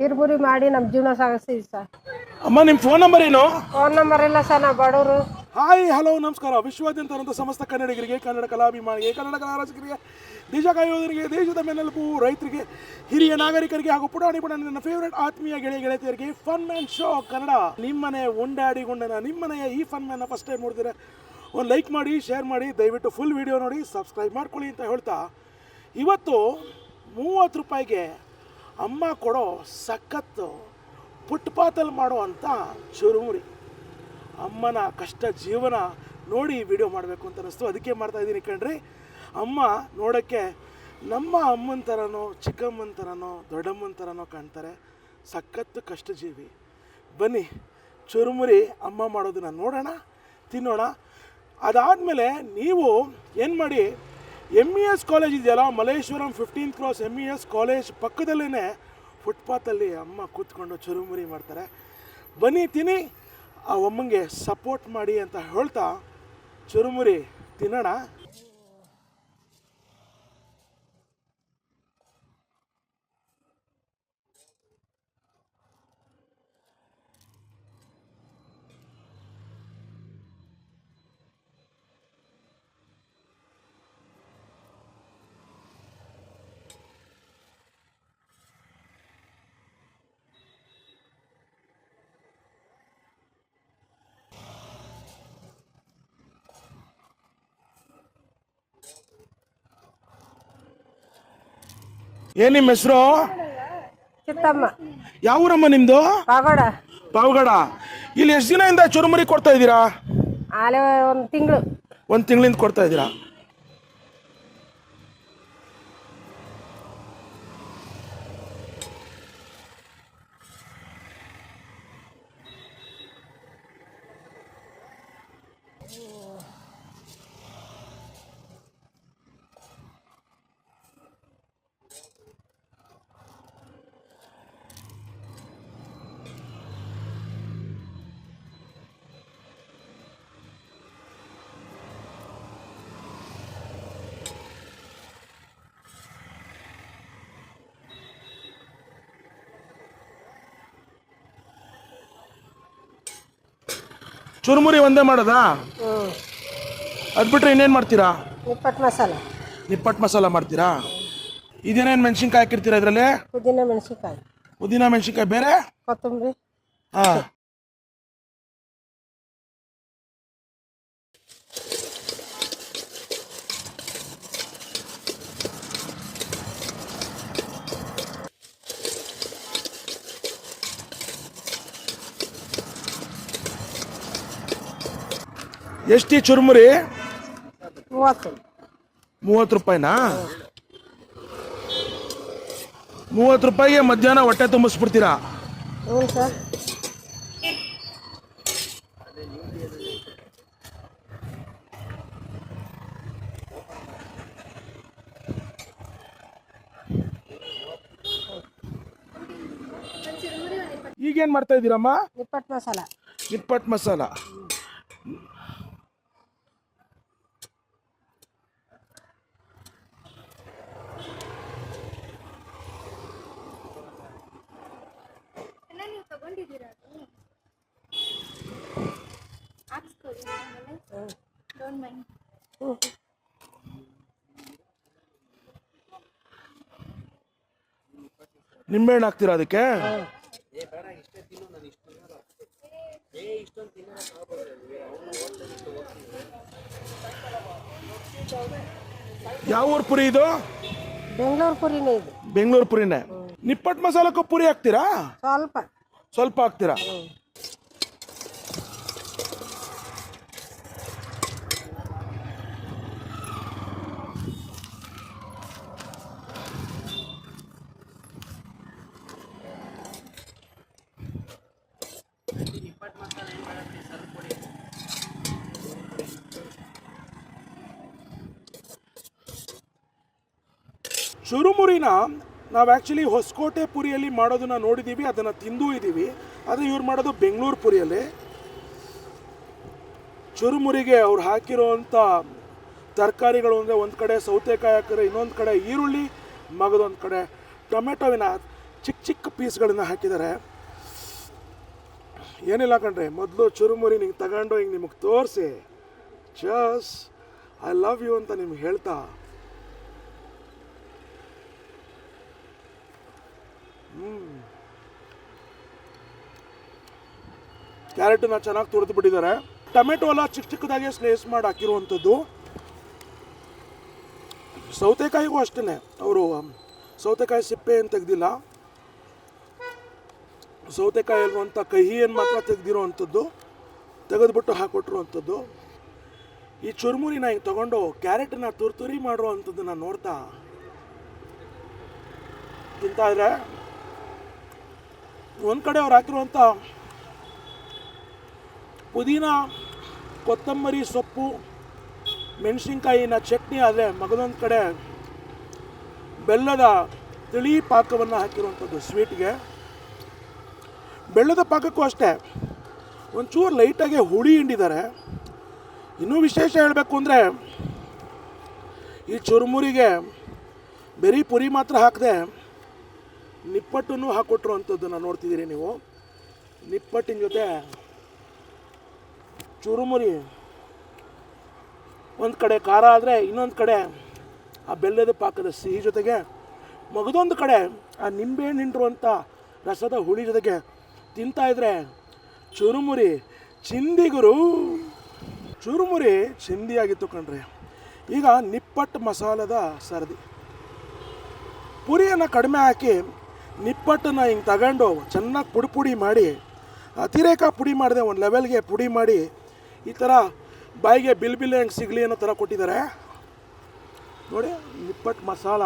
ಕಿರ್ಬುರಿ ಮಾಡಿ ನಮ್ಮ ಜೀವನ ಸಾಗಿಸ್ತೀವಿ ಸರ್. ಅಮ್ಮ ನಿಮ್ಮ ಫೋನ್ ನಂಬರ್ ಏನು? ಫೋನ್ ನಂಬರ್ ಇಲ್ಲ ಸರ್ ನಾವು ಬಡವರು. ಹಾಯ್ ಹಲೋ ನಮಸ್ಕಾರ. ವಿಶ್ವಾದ್ಯಂತ ಸಮಸ್ತ ಕನ್ನಡಿಗರಿಗೆ ಕನ್ನಡ ಕಲಾಭಿಮಾನಿಗೆ ಕನ್ನಡ ಕಲಾರಸಿಕರಿಗೆ ದೇಶ ಕಾಯೋದರಿಗೆ ದೇಶದ ಮೇಲೆಲುಪು ರೈತರಿಗೆ ಹಿರಿಯ ನಾಗರಿಕರಿಗೆ ಹಾಗೂ ಪುಟಾಣಿ ಪುಟಾಣಿ ನನ್ನ ಫೇವರೇಟ್ ಆತ್ಮೀಯ ಗೆಳೆಯ ಗೆಳತಿಯರಿಗೆ ಫನ್ ಮ್ಯಾನ್ ಶೋ ಕನ್ನಡ. ನಿಮ್ಮನೆ ಉಂಡಾಡಿ ಗುಂಡನ ನಿಮ್ಮನೆಯ ಈ ಫನ್ ಮ್ಯಾನ್ ಫಸ್ಟ್ ಟೈಮ್ ನೋಡಿದರೆ ಒಂದು ಲೈಕ್ ಮಾಡಿ ಶೇರ್ ಮಾಡಿ ದಯವಿಟ್ಟು ಫುಲ್ ವಿಡಿಯೋ ನೋಡಿ ಸಬ್ಸ್ಕ್ರೈಬ್ ಮಾಡ್ಕೊಳ್ಳಿ ಅಂತ ಹೇಳ್ತಾ ಇವತ್ತು ಮೂವತ್ತು ರೂಪಾಯಿಗೆ ಅಮ್ಮ ಕೊಡೋ ಸಖತ್ತು ಫುಟ್ಪಾತಲ್ಲಿ ಮಾಡೋ ಅಂಥ ಚುರುಮುರಿ. ಅಮ್ಮನ ಕಷ್ಟ ಜೀವನ ನೋಡಿ ವಿಡಿಯೋ ಮಾಡಬೇಕು ಅಂತ ಅನ್ನಿಸ್ತು. ಅದಕ್ಕೆ ಮಾಡ್ತಾ ಇದ್ದೀನಿ ಕಣ್ರಿ. ಅಮ್ಮ ನೋಡೋಕ್ಕೆ ನಮ್ಮ ಅಮ್ಮನ ಥರನೋ ಚಿಕ್ಕಮ್ಮನ ಥರನೋ ದೊಡ್ಡಮ್ಮನ ಥರನೋ ಕಾಣ್ತಾರೆ. ಸಖತ್ತು ಕಷ್ಟ ಜೀವಿ ಬನ್ನಿ, ಚುರುಮುರಿ ಅಮ್ಮ ಮಾಡೋದನ್ನ ನೋಡೋಣ, ತಿನ್ನೋಣ. ಅದಾದಮೇಲೆ ನೀವು ಏನು ಮಾಡಿ ಎಂ ಇ ಎಸ್ ಕಾಲೇಜ್ ಇದೆಯಲ್ಲ? Malleshwaram fifteen cross M E S college ಪಕ್ಕದಲ್ಲೇ ಫುಟ್ಪಾತಲ್ಲಿ ಅಮ್ಮ ಕೂತ್ಕೊಂಡು ಚುರುಮುರಿ ಮಾಡ್ತಾರೆ. ಬನ್ನಿ, ತಿನ್ನಿ. ಆ ಅಮ್ಮಂಗೆ ಸಪೋರ್ಟ್ ಮಾಡಿ ಅಂತ ಹೇಳ್ತಾ ಚುರುಮುರಿ ತಿನ್ನೋಣ. ಏನ್ ನಿಮ್ಮ ಹೆಸರು? ಚಿತ್ತಮ್ಮ. ಯಾವ ಊರಮ್ಮ ನಿಮ್ದು? ಪಾಗೋಡ ಪಾವಗಡ. ಇಲ್ಲಿ ಎಷ್ಟು ದಿನದಿಂದ ಚುರುಮುರಿ ಕೊಡ್ತಾ ಇದ್ದೀರಾ? ಆಲೆ ಒಂದು ತಿಂಗಳು. ಒಂದು ತಿಂಗಳಿಂದ ಕೊಡ್ತಾ ಇದ್ದೀರಾ? ಚುರುಮುರಿ ಒಂದೇ ಮಾಡೋದಾ? ಅದು ಬಿಟ್ಟರೆ ಇನ್ನೇನು ಮಾಡ್ತೀರಾ? ನಿಪ್ಪಟ್ಟು ಮಸಾಲ. ನಿಪ್ಪಟ್ಟು ಮಸಾಲ ಮಾಡ್ತೀರಾ? ಇದೇನೇನು ಮೆಣಸಿನ್ಕಾಯಿ ಹಾಕಿರ್ತೀರಾ ಇದರಲ್ಲಿ? ಪುದೀನ ಮೆಣಸಿನ್ಕಾಯಿ. ಪುದೀನ ಮೆಣಸಿನ್ಕಾಯಿ ಬೇರೆ? ಕೊತ್ತಂಬರಿ. ಹಾಂ. ಎಷ್ಟು ಈ ಚುರುಮುರಿ? ಮೂವತ್ತು. ಮೂವತ್ತು ರೂಪಾಯಿನಾ? ಮೂವತ್ತು ರೂಪಾಯಿಗೆ ಮಧ್ಯಾಹ್ನ ಹೊಟ್ಟೆ ತುಂಬಿಸ್ಬಿಡ್ತೀರಾ? ಹ್ಞೂ ಸರ್. ಈಗೇನು ಮಾಡ್ತಾ ಇದ್ದೀರಮ್ಮ? ನಿಪ್ಪಟ್ಟು ಮಸಾಲ. ನಿಪ್ಪಟ್ಟು ಮಸಾಲ ಎಲ್ಲ ನೀವು ತಗೊಂಡಿದ್ದೀರಾ ಅದು ಹಾಕ್ಸ್ಕೊಳ್ಳಿ ಆಮೇಲೆ ಡೋಂಟ್ ಮೈಂಡ್ ನಿಂಬೆಹಣ್ಣು ಹಾಕ್ತೀರಾ ಅದಕ್ಕೆ? ಯಾವ ಊರು ಪುರಿ ಇದು? ಬೆಂಗಳೂರು ಪುರಿನೇ ಇದು. ಬೆಂಗಳೂರು ಪುರಿನೇ. ನಿಪ್ಪಟ್ಟು ಮಸಾಲಕ್ಕೂ ಪುರಿ ಹಾಕ್ತೀರಾ? ಸ್ವಲ್ಪ. ಸ್ವಲ್ಪ ಹಾಕ್ತೀರಾ? ಚುರುಮುರಿನ ನಾವು ಆ್ಯಕ್ಚುಲಿ ಹೊಸಕೋಟೆ ಪುರಿಯಲ್ಲಿ ಮಾಡೋದನ್ನು ನೋಡಿದ್ದೀವಿ ಅದನ್ನು ತಿಂದೂ ಇದ್ದೀವಿ ಆದರೆ ಇವ್ರು ಮಾಡೋದು ಬೆಂಗಳೂರು ಪುರಿಯಲ್ಲಿ. ಚುರುಮುರಿಗೆ ಅವ್ರು ಹಾಕಿರೋವಂಥ ತರಕಾರಿಗಳು ಅಂದರೆ ಒಂದು ಕಡೆ ಸೌತೆಕಾಯಿ ಹಾಕಿದ್ರೆ ಇನ್ನೊಂದು ಕಡೆ ಈರುಳ್ಳಿ ಮಗದೊಂದು ಕಡೆ ಟೊಮೆಟೊವಿನ ಚಿಕ್ಕ ಚಿಕ್ಕ ಪೀಸ್ಗಳನ್ನು ಹಾಕಿದ್ದಾರೆ ಏನಿಲ್ಲ ಕಣ್ರಿ, ಮೊದಲು ಚುರುಮುರಿ ನಿಂಗೆ ತಗೊಂಡು ಹಿಂಗೆ ನಿಮಗೆ ತೋರಿಸಿ. ಚಸ್ ಐ ಲವ್ ಯು ಅಂತ ನಿಮ್ಗೆ ಹೇಳ್ತಾ. ಕ್ಯಾರೆಟನ್ನ ಚೆನ್ನಾಗಿ ತುರಿದು ಬಿಟ್ಟಿದ್ದಾರೆ. ಟೊಮೆಟೊ ಎಲ್ಲ ಚಿಕ್ಕ ಚಿಕ್ಕದಾಗಿ ಸ್ಲೇಸ್ ಮಾಡಿ ಹಾಕಿರುವಂಥದ್ದು. ಸೌತೆಕಾಯಿಗೂ ಅಷ್ಟೇ ಅವರು ಸೌತೆಕಾಯಿ ಸಿಪ್ಪೆ ಏನು ತೆಗೆದಿಲ್ಲ. ಸೌತೆಕಾಯಿ ಇರುವಂಥ ಏನು ಮಾತ್ರ ತೆಗ್ದಿರೋ ಅಂಥದ್ದು ತೆಗೆದ್ಬಿಟ್ಟು ಹಾಕೊಟ್ಟಿರುವಂಥದ್ದು. ಈ ಚುರುಮುರಿನ ಹಿಂಗೆ ತಗೊಂಡು ಕ್ಯಾರೆಟನ್ನ ತುರ್ತುರಿ ಮಾಡಿರೋ ಅಂಥದ್ದನ್ನ ನೋಡ್ತಾ. ತಿಂತಾ ಇದ್ರೆ ಒಂದು ಕಡೆ ಅವ್ರು ಹಾಕಿರುವಂಥ ಪುದೀನ, ಕೊತ್ತಂಬರಿ ಸೊಪ್ಪು, ಮೆಣಸಿನ್ಕಾಯಿನ ಚಟ್ನಿ ಆದರೆ ಮಗದೊಂದು ಕಡೆ ಬೆಲ್ಲದ ತಿಳಿ ಪಾಕವನ್ನು ಹಾಕಿರುವಂಥದ್ದು ಸ್ವೀಟ್ಗೆ ಬೆಲ್ಲದ ಪಾಕಕ್ಕೂ ಅಷ್ಟೇ, ಒಂಚೂರು ಲೈಟಾಗಿ ಹುಳಿ ಹಿಂಡಿದ್ದಾರೆ. ಇನ್ನೂ ವಿಶೇಷ ಹೇಳಬೇಕು ಅಂದರೆ, ಈ ಚುರುಮುರಿಗೆ ಬರೀ ಪುರಿ ಮಾತ್ರ ಹಾಕದೆ ನಿಪ್ಪಟ್ಟನ್ನು ಹಾಕ್ಕೊಟ್ರು ಅಂಥದ್ದನ್ನು ನೋಡ್ತಿದ್ದೀರಿ ನೀವು. ನಿಪ್ಪಟ್ಟಿನ ಜೊತೆ ಚುರುಮುರಿ, ಒಂದು ಕಡೆ ಖಾರ ಆದರೆ ಇನ್ನೊಂದು ಕಡೆ ಆ ಬೆಲ್ಲದ ಪಾಕದ ಸಿಹಿ ಜೊತೆಗೆ ಮಗದೊಂದು ಕಡೆ ಆ ನಿಂಬೆ ನಿಂಟಿರುವಂಥ ರಸದ ಹುಳಿ ಜೊತೆಗೆ ತಿಂತಾಯಿದ್ರೆ ಚುರುಮುರಿ ಚಿಂದಿಗುರು. ಚುರುಮುರಿ ಚಿಂದಿಯಾಗಿತ್ತು ಕಣ್ರಿ. ಈಗ ನಿಪ್ಪಟ್ಟು ಮಸಾಲದ ಸರದಿ. ಪುರಿಯನ್ನು ಕಡಿಮೆ ಹಾಕಿ ನಿಪ್ಪಟ್ಟನ್ನು ಹಿಂಗೆ ತಗೊಂಡು ಚೆನ್ನಾಗಿ ಪುಡಿ ಪುಡಿ ಮಾಡಿ, ಅತಿರೇಕ ಪುಡಿ ಮಾಡಿದೆ, ಒಂದು ಲೆವೆಲ್ಗೆ ಪುಡಿ ಮಾಡಿ, ಈ ಥರ ಬಾಯಿಗೆ ಬಿಲ್ ಬಿಲ್ ಹೆಂಗೆ ಸಿಗಲಿ ಅನ್ನೋ ಥರ ಕೊಟ್ಟಿದ್ದಾರೆ. ನೋಡಿ, ನಿಪ್ಪಟ್ಟು ಮಸಾಲ.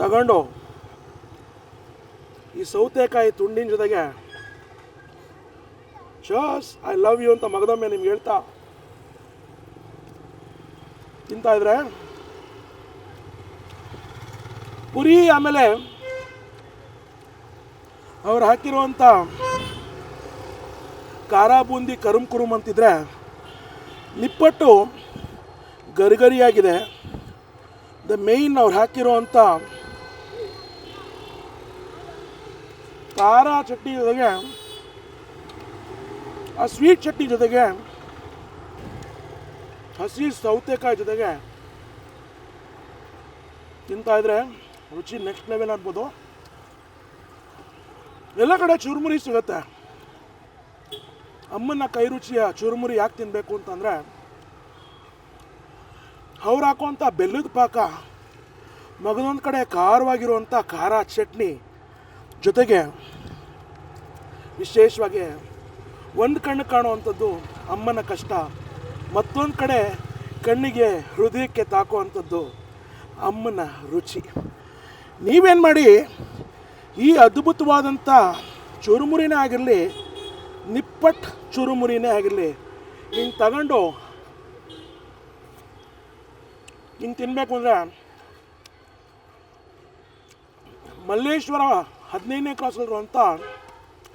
ತಗೊಂಡು, ಈ ಸೌತೆಕಾಯಿ ತುಂಡಿನ ಜೊತೆಗೆ ಚಾಸ್ ಐ ಲವ್ ಯು ಅಂತ ಮಗದೊಮ್ಮೆ ನಿಮ್ಗೆ ಹೇಳ್ತಾ, ತಿಂತಾ ಇದ್ರೆ ಪುರಿ ಆಮೇಲೆ ಅವ್ರು ಹಾಕಿರುವಂಥ ಖಾರ ಬೂಂದಿ ಕರುಮ್ ಕುರುಮ್ ಅಂತಿದ್ರೆ ನಿಪ್ಪಟ್ಟು ಗರಿಗರಿಯಾಗಿದೆ. ದ ಮೇಯ್ನ್ ಅವ್ರು ಹಾಕಿರುವಂಥ ಖಾರ ಚಟ್ನಿ ಜೊತೆಗೆ ಆ ಸ್ವೀಟ್ ಚಟ್ನಿ ಜೊತೆಗೆ ಹಸಿ ಸೌತೆಕಾಯಿ ಜೊತೆಗೆ ತಿಂತಾ ಇದ್ರೆ ರುಚಿ ನೆಕ್ಸ್ಟ್ ಲೆವೆಲ್ ಅನ್ಬೋದು ಎಲ್ಲ ಕಡೆ ಚುರುಮುರಿ ಸಿಗುತ್ತೆ. ಅಮ್ಮನ ಕೈ ರುಚಿಯ ಚುರುಮುರಿ ಯಾಕೆ ತಿನ್ನಬೇಕು ಅಂತಂದರೆ, ಅವ್ರು ಹಾಕುವಂಥ ಬೆಲ್ಲದ ಪಾಕ ಮಗದೊಂದು ಕಡೆ ಖಾರವಾಗಿರುವಂಥ ಖಾರ ಚಟ್ನಿ ಜೊತೆಗೆ ವಿಶೇಷವಾಗಿ ಒಂದು ಕಣ್ಣು ಕಾಣುವಂಥದ್ದು ಅಮ್ಮನ ಕಷ್ಟ, ಮತ್ತೊಂದು ಕಡೆ ಕಣ್ಣಿಗೆ ಹೃದಯಕ್ಕೆ ತಾಕುವಂಥದ್ದು ಅಮ್ಮನ ರುಚಿ. ನೀವೇನು ಮಾಡಿ ಈ ಅದ್ಭುತವಾದಂಥ ಚುರುಮುರಿನೇ ಆಗಿರಲಿ, ನಿಪ್ಪಟ್ ಚುರುಮುರಿನೇ ಆಗಿರಲಿ ಹಿಂಗೆ ತಗೊಂಡು ಹಿಂಗೆ ತಿನ್ನಬೇಕು ಅಂದರೆ ಮಲ್ಲೇಶ್ವರ ಹದಿನೈದನೇ ಕ್ಲಾಸಲ್ಲಿರುವಂಥ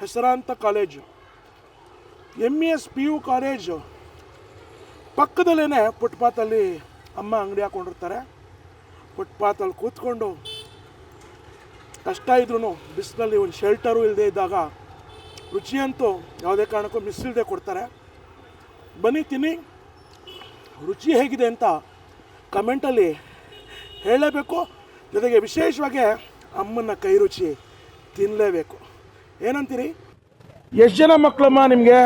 ಹೆಸರಾಂತ college M E S P U college ಪಕ್ಕದಲ್ಲೇ ಫುಟ್ಪಾತಲ್ಲಿ ಅಮ್ಮ ಅಂಗಡಿ ಹಾಕೊಂಡಿರ್ತಾರೆ. ಫುಟ್ಪಾತಲ್ಲಿ ಕೂತ್ಕೊಂಡು ಕಷ್ಟ ಇದ್ರೂ ಬಿಸಿಲಲ್ಲಿ ಒಂದು ಶೆಲ್ಟರು ಇಲ್ಲದೆ ಇದ್ದಾಗ ರುಚಿಯಂತೂ ಯಾವುದೇ ಕಾರಣಕ್ಕೂ ಮಿಸ್ ಇಲ್ಲದೆ ಕೊಡ್ತಾರೆ. ಬನ್ನಿ ತಿನ್ನಿ. ರುಚಿ ಹೇಗಿದೆ ಅಂತ ಕಮೆಂಟಲ್ಲಿ ಹೇಳಲೇಬೇಕು ಜೊತೆಗೆ ವಿಶೇಷವಾಗಿ ಅಮ್ಮನ ಕೈ ರುಚಿ ತಿನ್ನಲೇಬೇಕು ಏನಂತೀರಿ? ಎಷ್ಟು ಜನ ಮಕ್ಕಳಮ್ಮ ನಿಮಗೆ?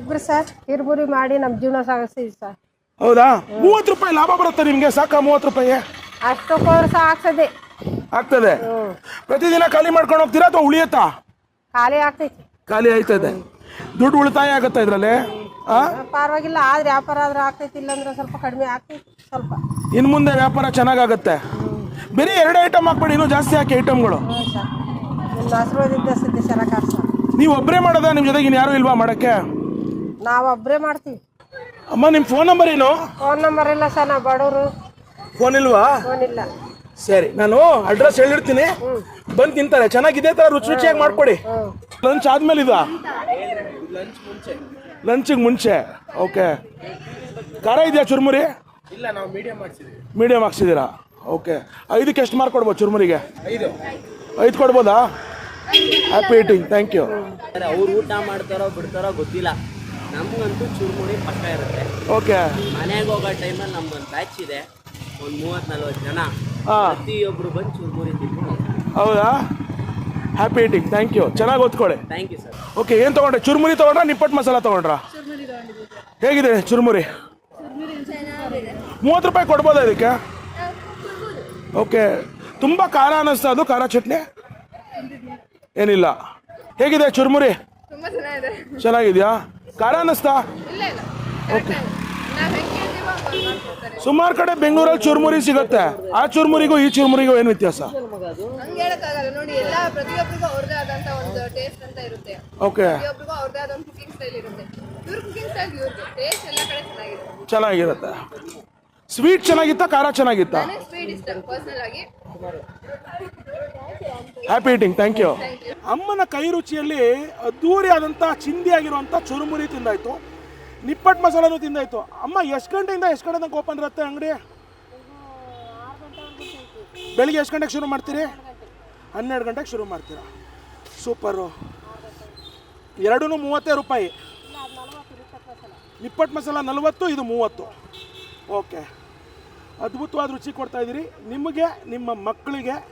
ಇಬ್ರು ಸರ್. ಕಿರ್ಬುರಿ ಮಾಡಿ ನಮ್ಮ ಜೀವನ ಸಾಗಿಸ್ತೀವಿ ಸರ್. ಹೌದಾ? ಮೂವತ್ತು ರೂಪಾಯಿ ಲಾಭ ಬರುತ್ತೆ ನಿಮಗೆ? ಸಾಕಾ ಮೂವತ್ತು ರೂಪಾಯಿ? ಅಷ್ಟಕ್ಕೋರು ಸಾಕ್ಸದೆ. ಆಗ್ತದೆ. ಪ್ರತಿದಿನ ಖಾಲಿ ಮಾಡ್ಕೊಂಡು ಹೋಗ್ತೀರಾ ಅಥವಾ ಉಳಿಯತ್ತಾ? ಖಾಲಿ ಆಗ್ತೈತಿ. ಖಾಲಿ ಆಯ್ತದೆ ದುಡ್ಡು ಉಳಿತಾಯ ಆಗುತ್ತಾ ಇದ್ರಲ್ಲಿ? ಆ? ಪರವಾಗಿಲ್ಲ ಆದ್ರೆ ವ್ಯಾಪಾರ ಆದ್ರೆ ಆಗ್ತೈತಿ ಇಲ್ಲಾಂದ್ರೆ ಸ್ವಲ್ಪ ಕಡಿಮೆ ಆಗ್ತೈತಿ ಸ್ವಲ್ಪ. ಇನ್ನು ಮುಂದೆ ವ್ಯಾಪಾರ ಚೆನ್ನಾಗಾಗತ್ತೆ. ಬರೀ ಎರಡು ಐಟಮ್ ಹಾಕ್ಬೇಡಿ ಇನ್ನೂ ಜಾಸ್ತಿ ಹಾಕಿ ಐಟಮ್ಗಳು ಹ್ಞೂ ಸರ್. ನಿಮ್ಮ ಆಶೀರ್ವಾದ ಸತಿ ಸರಕಾರ ಸರ್ ನೀವು ಒಬ್ಬರೇ ಮಾಡೋದಾ? ನಿಮ್ಮ ಜೊತೆಗೆ ಇನ್ಯಾರೂ ಯಾರೂ ಇಲ್ವಾ ಮಾಡಕ್ಕೆ? ನಾವು ಒಬ್ಬರೇ ಮಾಡ್ತೀವಿ. ಅಮ್ಮ ನಿಮ್ಮ ಫೋನ್ ನಂಬರ್ ಏನು? ಫೋನ್ ನಂಬರ್ ಇಲ್ಲ ಸರ್. ನಾವು ಬಡವರು. ಫೋನ್ ಇಲ್ವಾ? ಫೋನ್ ಇಲ್ಲ. ಸರಿ ನಾನು ಅಡ್ರೆಸ್ ಹೇಳಿರ್ತೀನಿ. ಬಂದು ತಿಂತಾರೆ. ಚೆನ್ನಾಗಿದೆ ಥರ ರುಚಿ ರುಚಿಯಾಗಿ ಮಾಡ್ಕೊಡಿ. ಲಂಚ್ ಆದ್ಮೇಲೆ ಇದು ಲಂಚಿಗೆ ಮುಂಚೆ. ಓಕೆ ಖಾರ ಇದೆಯಾ ಚುರುಮುರಿ? ಇಲ್ಲ ನಾವು ಮೀಡಿಯಂ ಹಾಕ್ಸಿದ್ದೀವಿ ಮೀಡಿಯಮ್ ಹಾಕ್ಸಿದ್ದೀರಾ? ಓಕೆ ಐದಕ್ಕೆ ಎಷ್ಟು ಮಾರ್ಕ್ ಕೊಡ್ಬೋದು ಚುರುಮುರಿಗೆ? ಐದು. ಕೊಡ್ಬೋದಾ? ಹ್ಯಾಪಿ ಈಟಿಂಗ್ ಥ್ಯಾಂಕ್ ಯು ಅವ್ರು ಊಟ ಮಾಡ್ತಾರೋ ಬಿಡ್ತಾರೋ ಗೊತ್ತಿಲ್ಲ. ನಮ್ಗಂತೂ ಚುರುಮುರಿ ಪಕ್ಕ ಇರುತ್ತೆ. ಓಕೆ ಮನೆಗೆ ಹೋಗೋ ಟೈಮಲ್ಲಿ ನಮ್ದೊಂದು ಬ್ಯಾಚ್ ಇದೆ. ಒಂದು ಮೂವತ್ತು ನಲ್ವತ್ತು ಜನ. ಹಾಂ. ಪ್ರತಿಯೊಬ್ಬರು ಬಂದು ಚುರುಮುರಿ ತಿಂದು ಹೌದಾ ಹ್ಯಾಪಿ ಈಟಿಂಗ್ ಥ್ಯಾಂಕ್ ಯು ಚೆನ್ನಾಗಿ ಓದ್ಕೊಳ್ಳಿ ಥ್ಯಾಂಕ್ ಯು ಸರ್ ಓಕೆ ಏನು ತೊಗೊಂಡ್ರೆ? ಚುರುಮುರಿ ತೊಗೊಂಡ್ರಾ ನಿಪ್ಪಟ್ಟು ಮಸಾಲ ತೊಗೊಂಡ್ರಾ? ಹೇಗಿದೆ ಚುರುಮುರಿ? ಮೂವತ್ತು ರೂಪಾಯಿ ಕೊಡ್ಬೋದಾ ಇದಕ್ಕೆ? ಓಕೆ ತುಂಬ ಖಾರ ಅನ್ನಿಸ್ತಾ ಅದು ಖಾರ ಚಟ್ನಿ? ಏನಿಲ್ಲ. ಹೇಗಿದೆ ಚುರುಮುರಿ? ತುಂಬಾ ಚೆನ್ನಾಗಿದೆ. ಚೆನ್ನಾಗಿದೆಯಾ? ಖಾರ ಅನ್ನಿಸ್ತಾ ಇಲ್ಲ ಇಲ್ಲ. ಓಕೆ ಸುಮಾರು ಕಡೆ ಬೆಂಗಳೂರಲ್ಲಿ ಚುರುಮುರಿ ಸಿಗುತ್ತೆ. ಆ ಚುರುಮುರಿಗೂ ಈ ಚುರುಮುರಿಗೂ ಏನು ವ್ಯತ್ಯಾಸ? ಹಂಗ್ ಹೇಳಕ್ಕಾಗಲ್ಲ. ನೋಡಿ ಎಲ್ಲ ಪ್ರತಿಯೊಬ್ಬರಿಗೂ ಅವ್ರದೇ ಆದಂತ ಒಂದು ಟೇಸ್ಟ್ ಅಂತ ಇರುತ್ತೆ. ಓಕೆ ಪ್ರತಿಯೊಬ್ಬರಿಗೂ ಅವ್ರದೇ ಆದ ಒಂದು ಕುಕಿಂಗ್ ಸ್ಟೈಲ್ ಇರುತ್ತೆ. ಇವ್ರ ಕುಕಿಂಗ್ ಸ್ಟೈಲ್ ಇವ್ರದ್ದು ಟೇಸ್ಟ್ ಎಲ್ಲ ಕಡೆ ಚೆನ್ನಾಗಿರುತ್ತೆ ಚೆನ್ನಾಗಿರುತ್ತೆ. ಸ್ವೀಟ್ ಚೆನ್ನಾಗಿತ್ತಾ ಖಾರ ಚೆನ್ನಾಗಿತ್ತಾ? ನನಗೆ ಸ್ವೀಟ್ ಇಷ್ಟ ಪರ್ಸನಲ್ ಆಗಿ. Happy eating thank you thank you ಅಮ್ಮನ ಕೈ ರುಚಿಯಲ್ಲಿ ಅದ್ದೂರಿ ಆದಂಥ ಚಿಂದಿ ಆಗಿರುವಂಥ ಚುರುಮುರಿ ತಿಂದಾಯ್ತು. ನಿಪ್ಪಟ್ಟು ಮಸಾಲನೂ ತಿಂದಾಯ್ತು. ಅಮ್ಮ, ಎಷ್ಟು ಗಂಟೆಯಿಂದ ಎಷ್ಟು ಗಂಟೆ ತನಕ ಓಪನ್ ಇರುತ್ತೆ ಅಂಗಡಿ? ಬೆಳಿಗ್ಗೆ ಎಷ್ಟು ಗಂಟೆಗೆ ಶುರು ಮಾಡ್ತೀರಿ? ಹನ್ನೆರಡು ಗಂಟೆಗೆ ಶುರು ಮಾಡ್ತೀರಾ? ಸೂಪರು. ಎರಡೂ ಮೂವತ್ತೇ ರೂಪಾಯಿ. ನಿಪ್ಪಟ್ಟು ಮಸಾಲ ನಲವತ್ತು, ಇದು ಮೂವತ್ತು. ಓಕೆ. ಅದ್ಭುತವಾದ ರುಚಿ ಕೊಡ್ತಾ ಇದ್ದೀರಿ. ನಿಮಗೆ, ನಿಮ್ಮ ಮಕ್ಕಳಿಗೆ,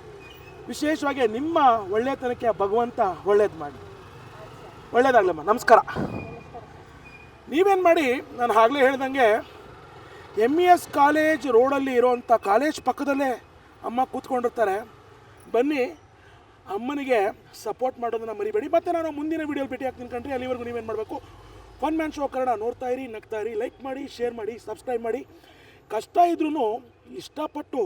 ವಿಶೇಷವಾಗಿ ನಿಮ್ಮ ಒಳ್ಳೆತನಕ್ಕೆ ಭಗವಂತ ಒಳ್ಳೇದು ಮಾಡಿ. ಒಳ್ಳೇದಾಗಲಮ್ಮ ನಮಸ್ಕಾರ. ನೀವೇನು ಮಾಡಿ? ನಾನು ಆಗಲೇ ಹೇಳ್ದಂಗೆ ಎಂ ಇ ಎಸ್ ಕಾಲೇಜ್ ರೋಡಲ್ಲಿ ಇರೋವಂಥ ಕಾಲೇಜ್ ಪಕ್ಕದಲ್ಲೇ ಅಮ್ಮ ಕೂತ್ಕೊಂಡಿರ್ತಾರೆ. ಬನ್ನಿ, ಅಮ್ಮನಿಗೆ ಸಪೋರ್ಟ್ ಮಾಡೋದನ್ನ ಮರಿಬೇಡಿ. ಮತ್ತು ನಾನು ಮುಂದಿನ ವೀಡಿಯೋಲಿ ಭೇಟಿ ಹಾಕ್ತೀನಿ ಕಣ್ರಿ, ಅಲ್ಲಿವರೆಗೂ ನೀವೇನು ಮಾಡಬೇಕು? ಫನ್ ಮ್ಯಾನ್ ಶೋ ಕನ್ನಡ ನೋಡ್ತಾ ಇರಿ, ನಗ್ತಾ ಇರಿ ಲೈಕ್ ಮಾಡಿ ಶೇರ್ ಮಾಡಿ ಸಬ್ಸ್ಕ್ರೈಬ್ ಮಾಡಿ. ಕಷ್ಟ ಇದ್ರೂ ಇಷ್ಟಪಟ್ಟು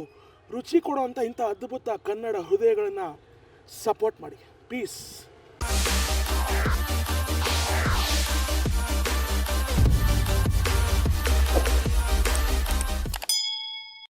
ರುಚಿ ಕೊಡುವಂಥ ಇಂಥ ಅದ್ಭುತ ಕನ್ನಡ ಹೃದಯಗಳನ್ನು ಸಪೋರ್ಟ್ ಮಾಡಿ. ಪೀಸ್